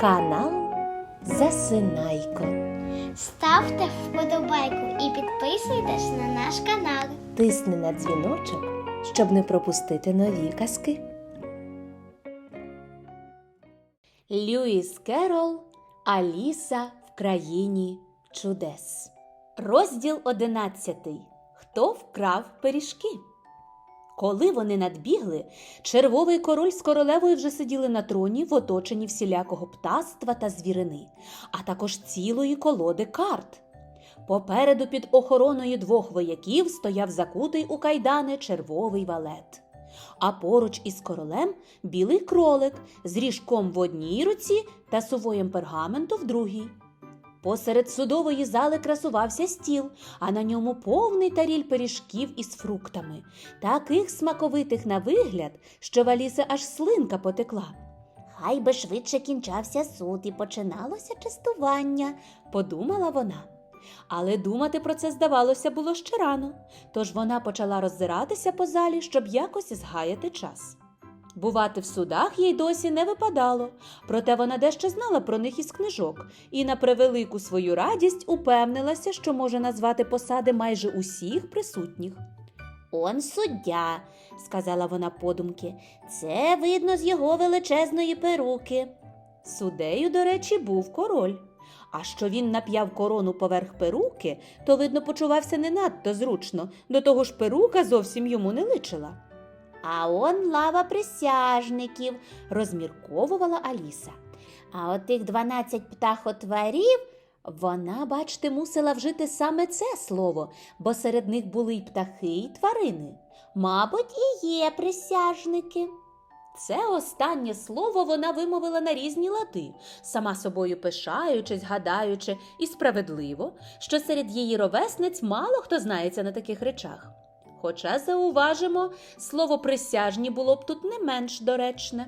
Канал Засинайко. Ставте вподобайку і підписуйтесь на наш канал. Тисни на дзвіночок, щоб не пропустити нові казки. Льюіс Керол Аліса в країні чудес. Розділ одинадцятий. Хто вкрав пиріжки? Коли вони надбігли, червовий король з королевою вже сиділи на троні в оточенні всілякого птаства та звірини, а також цілої колоди карт. Попереду під охороною двох вояків стояв закутий у кайдани червовий валет. А поруч із королем білий кролик з ріжком в одній руці та сувоєм пергаменту в другій. Посеред судової зали красувався стіл, а на ньому повний таріль пиріжків із фруктами, таких смаковитих на вигляд, що в Аліси аж слинка потекла. Хай би швидше кінчався суд і починалося частування, подумала вона. Але думати про це, здавалося, було ще рано, тож вона почала роззиратися по залі, щоб якось згаяти час. Бувати в судах їй досі не випадало, проте вона дещо знала про них із книжок і на превелику свою радість упевнилася, що може назвати посади майже усіх присутніх. Он суддя, сказала вона подумки, це видно з його величезної перуки. Судею, до речі, був король. А що він нап'яв корону поверх перуки, то, видно, почувався не надто зручно, до того ж перука зовсім йому не личила. А он лава присяжників, розмірковувала Аліса. А от тих дванадцять птахотварів вона, бачте, мусила вжити саме це слово, бо серед них були й птахи, й тварини. Мабуть, і є присяжники. Це останнє слово вона вимовила на різні лати, сама собою пишаючись, гадаючи, і справедливо, що серед її ровесниць мало хто знається на таких речах. Хоча, зауважимо, слово присяжні було б тут не менш доречне.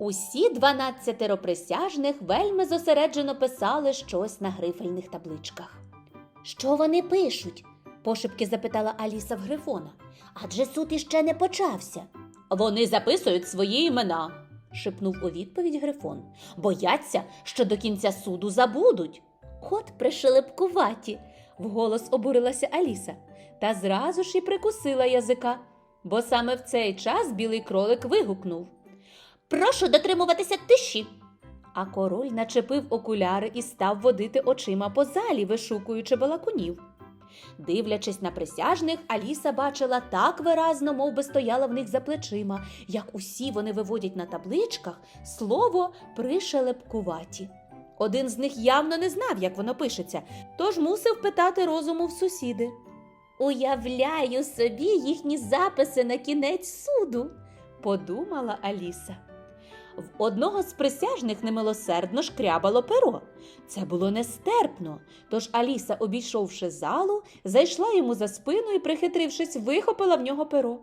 Усі дванадцятеро присяжних вельми зосереджено писали щось на грифельних табличках. Що вони пишуть? пошепки запитала Аліса в Грифона. Адже суд іще не почався. Вони записують свої імена, шепнув у відповідь Грифон. Бояться, що до кінця суду забудуть. От пришелепкуваті, вголос обурилася Аліса, та зразу ж і прикусила язика, бо саме в цей час білий кролик вигукнув. Прошу дотримуватися тиші. А король начепив окуляри і став водити очима по залі, вишукуючи балакунів. Дивлячись на присяжних, Аліса бачила так виразно, мов би стояла в них за плечима, як усі вони виводять на табличках слово пришелепкуваті. Один з них явно не знав, як воно пишеться, тож мусив питати розуму в сусіди. Уявляю собі їхні записи на кінець суду, подумала Аліса. В одного з присяжних немилосердно шкрябало перо. Це було нестерпно. Тож Аліса, обійшовши залу, зайшла йому за спину і, прихитрившись, вихопила в нього перо.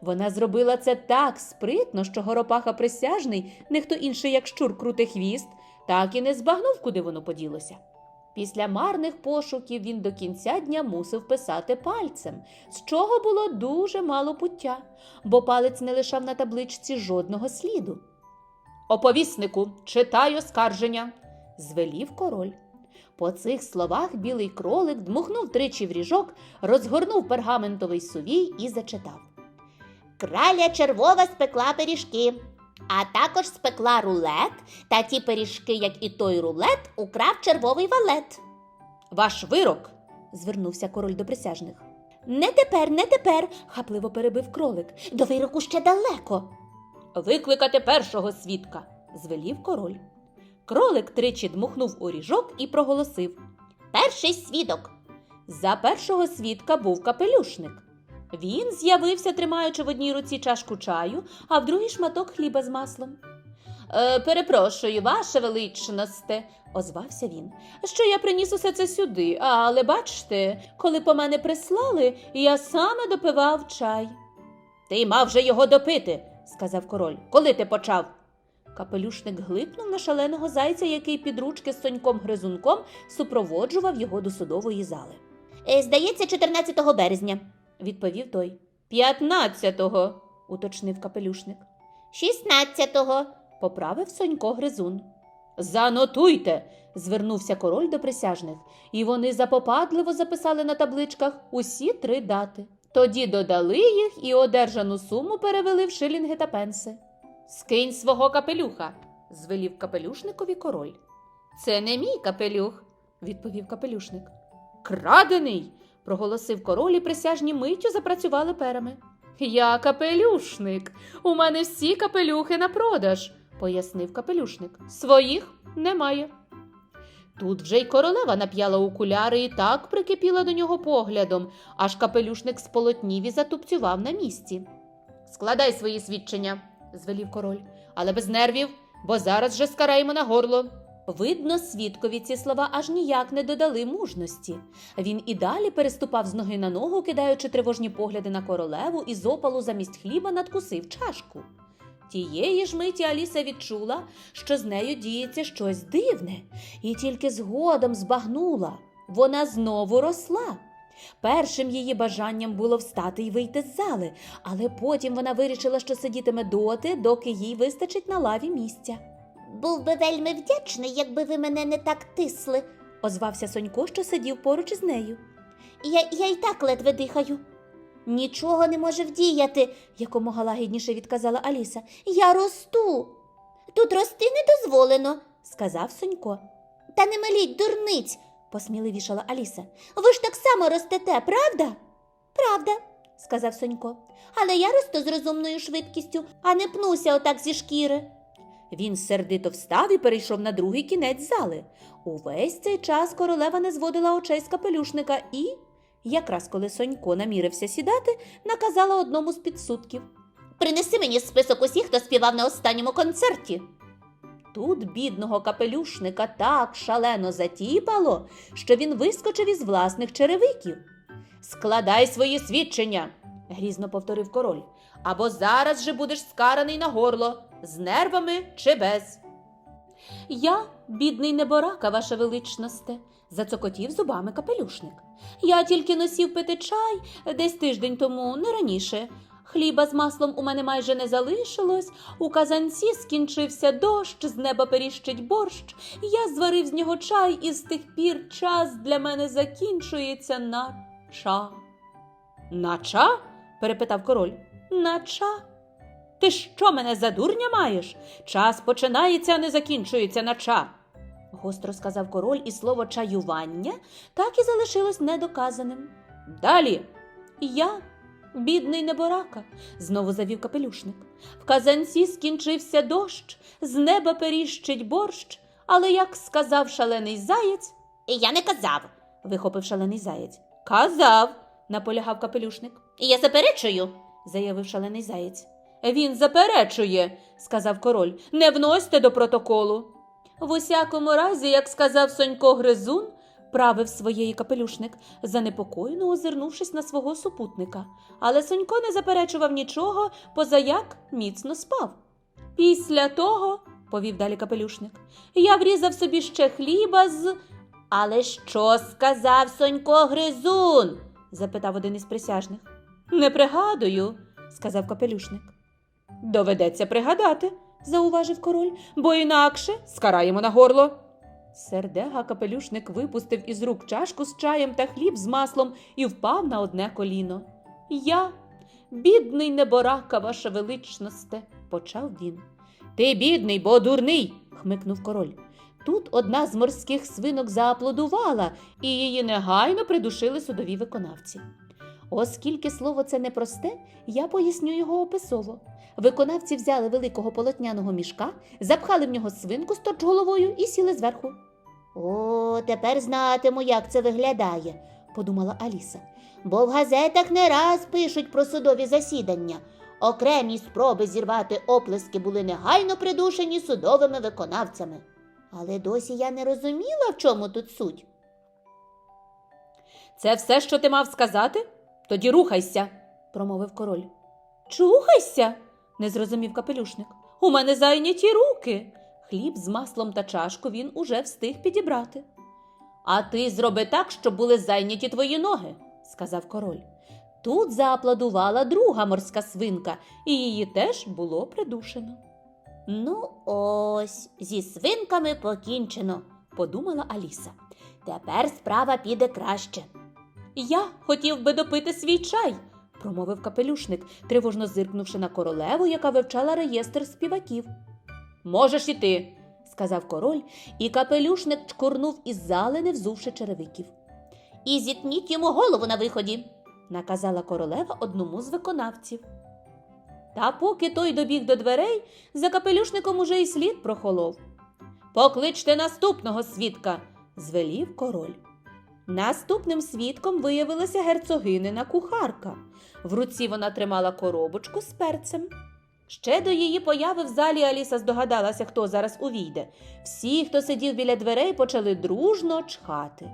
Вона зробила це так спритно, що горопаха присяжний, не хто інший, як щур крутий хвіст, так і не збагнув, куди воно поділося. Після марних пошуків він до кінця дня мусив писати пальцем, з чого було дуже мало пуття, бо палець не лишав на табличці жодного сліду. Оповіснику, читаю скарження, звелів король. По цих словах білий кролик дмухнув тричі в ріжок, розгорнув пергаментовий сувій і зачитав. Краля червова спекла пиріжки, а також спекла рулет, та ті пиріжки, як і той рулет, украв червовий валет. Ваш вирок, звернувся король до присяжних. Не тепер, не тепер, хапливо перебив кролик. До вироку ще далеко. Викликати першого свідка, звелів король. Кролик тричі дмухнув у ріжок і проголосив Перший свідок. За першого свідка був капелюшник. Він з'явився, тримаючи в одній руці чашку чаю, а в другій шматок хліба з маслом. Е, перепрошую, ваше величносте, озвався він, що я приніс усе це сюди, але бачте, коли по мене прислали, я саме допивав чай. Ти мав же його допити, сказав король. Коли ти почав? Капелюшник глипнув на шаленого зайця, який під ручки з соньком гризунком супроводжував його до судової зали. «Е, Здається, 14 березня, відповів той. П'ятнадцятого, уточнив капелюшник. Шістнадцятого, поправив сонько гризун. Занотуйте, звернувся король до присяжних, і вони запопадливо записали на табличках усі три дати. Тоді додали їх і одержану суму перевели в шилінги та пенси. Скинь свого капелюха, звелів капелюшникові король. Це не мій капелюх, відповів капелюшник. Крадений. Проголосив король і присяжні миттю запрацювали перами. Я капелюшник. У мене всі капелюхи на продаж, пояснив капелюшник. Своїх немає. Тут вже й королева нап'яла окуляри і так прикипіла до нього поглядом, аж капелюшник сполотнів і затупцював на місці. Складай свої свідчення, звелів король, але без нервів, бо зараз же скараємо на горло. Видно, свідкові ці слова аж ніяк не додали мужності. Він і далі переступав з ноги на ногу, кидаючи тривожні погляди на королеву і з опалу замість хліба надкусив чашку. Тієї ж миті Аліса відчула, що з нею діється щось дивне, і тільки згодом збагнула. Вона знову росла. Першим її бажанням було встати і вийти з зали, але потім вона вирішила, що сидітиме доти, доки їй вистачить на лаві місця. Був би вельми вдячний, якби ви мене не так тисли. Озвався Сонько, що сидів поруч із нею. Я, я й так ледве дихаю. Нічого не може вдіяти, Якомога лагідніше відказала Аліса. я росту. Тут рости не дозволено. Сказав Сонько. Та не миліть дурниць. Посміливішала Аліса. Ви ж так само ростете, правда? Правда, Сказав Сонько. але я росту з розумною швидкістю, а не пнуся отак зі шкіри. Він сердито встав і перейшов на другий кінець зали. Увесь цей час королева не зводила очей з капелюшника і, якраз коли Сонько намірився сідати, наказала одному з підсудків. Принеси мені список усіх, хто співав на останньому концерті. Тут бідного капелюшника так шалено затіпало, що він вискочив із власних черевиків. Складай свої свідчення, грізно повторив король, або зараз же будеш скараний на горло, з нервами чи без. Я, бідний неборака, ваша величносте, зацокотів зубами капелюшник. Я тільки носів пити чай десь тиждень тому, не раніше. Хліба з маслом у мене майже не залишилось, у казанці скінчився дощ, з неба періщить борщ. Я зварив з нього чай, і з тих пір час для мене закінчується на ча. На ча? перепитав король. На ча? Ти що мене за дурня маєш? Час починається, а не закінчується на ча. Гостро сказав король, і слово чаювання так і залишилось недоказаним. Далі. Я, бідний неборака, знову завів капелюшник. В казанці скінчився дощ, з неба періщить борщ, але як сказав шалений заєць, Я не казав. вихопив шалений заєць. Казав, наполягав капелюшник. Я заперечую. заявив шалений заєць. Він заперечує, сказав король. Не вносьте до протоколу. В усякому разі, як сказав Сонько Гризун, правив своєї капелюшник, занепокоєно озирнувшись на свого супутника. Але Сонько не заперечував нічого, позаяк міцно спав. Після того, повів далі капелюшник, я врізав собі ще хліба з. Але що сказав Сонько Гризун? запитав один із присяжних. Не пригадую, сказав капелюшник. Доведеться пригадати, зауважив король, бо інакше скараємо на горло. Сердега капелюшник випустив із рук чашку з чаєм та хліб з маслом і впав на одне коліно. Я, бідний неборака, ваша величносте, почав він. Ти бідний, бо дурний, хмикнув король. Тут одна з морських свинок зааплодувала, і її негайно придушили судові виконавці. Оскільки слово це непросте, я поясню його описово. Виконавці взяли великого полотняного мішка, запхали в нього свинку з торчголовою і сіли зверху. О, тепер знатиму, як це виглядає, подумала Аліса. Бо в газетах не раз пишуть про судові засідання. Окремі спроби зірвати оплески були негайно придушені судовими виконавцями. Але досі я не розуміла, в чому тут суть. Це все, що ти мав сказати? Тоді рухайся, промовив король. Чухайся, не зрозумів капелюшник. У мене зайняті руки. Хліб з маслом та чашку він уже встиг підібрати. А ти зроби так, щоб були зайняті твої ноги, сказав король. Тут зааплодувала друга морська свинка, і її теж було придушено. Ну, ось, зі свинками покінчено, подумала Аліса. тепер справа піде краще. Я хотів би допити свій чай, промовив капелюшник, тривожно зиркнувши на королеву, яка вивчала реєстр співаків. Можеш іти, сказав король, і капелюшник чкурнув із зали, не взувши черевиків. І зітніть йому голову на виході. наказала королева одному з виконавців. Та поки той добіг до дверей, за капелюшником уже й слід прохолов. Покличте наступного свідка, звелів король. Наступним свідком виявилася герцогинина кухарка. В руці вона тримала коробочку з перцем. Ще до її появи в залі Аліса здогадалася, хто зараз увійде. Всі, хто сидів біля дверей, почали дружно чхати.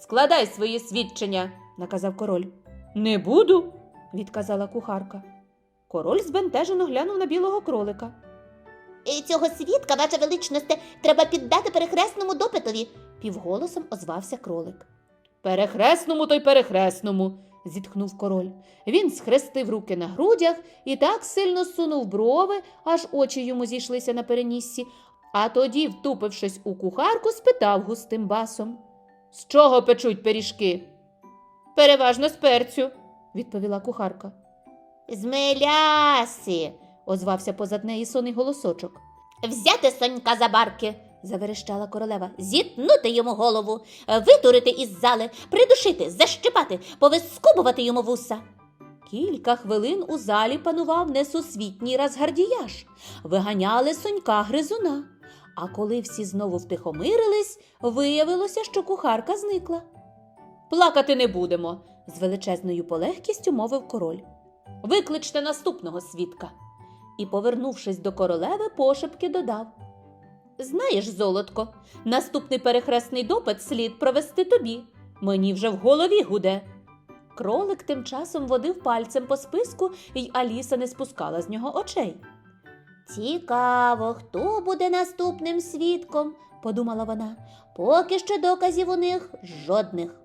Складай свої свідчення, наказав король. Не буду, відказала кухарка. Король збентежено глянув на білого кролика. Цього свідка, ваша величність, треба піддати перехресному допитові, півголосом озвався кролик. Перехресному то й перехресному, зітхнув король. Він схрестив руки на грудях і так сильно сунув брови, аж очі йому зійшлися на переніссі, а тоді, втупившись у кухарку, спитав густим басом З чого печуть пиріжки? Переважно з перцю, відповіла кухарка. З меляси. Озвався позад неї сонний голосочок. Взяти сонька за барки, заверещала королева, зітнути йому голову, витурити із зали, придушити, защипати, повискубувати йому вуса. Кілька хвилин у залі панував несусвітній розгардіяж. Виганяли сонька гризуна. А коли всі знову втихомирились, виявилося, що кухарка зникла. Плакати не будемо, з величезною полегкістю мовив король. Викличте наступного свідка. І, повернувшись до королеви, пошепки додав: Знаєш, золотко, наступний перехресний допит слід провести тобі. Мені вже в голові гуде. Кролик тим часом водив пальцем по списку, й Аліса не спускала з нього очей. Цікаво, хто буде наступним свідком, подумала вона. Поки що доказів у них жодних.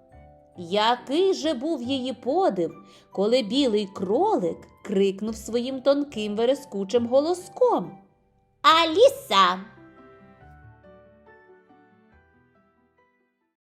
Який же був її подив, коли білий кролик крикнув своїм тонким верескучим голоском. Аліса,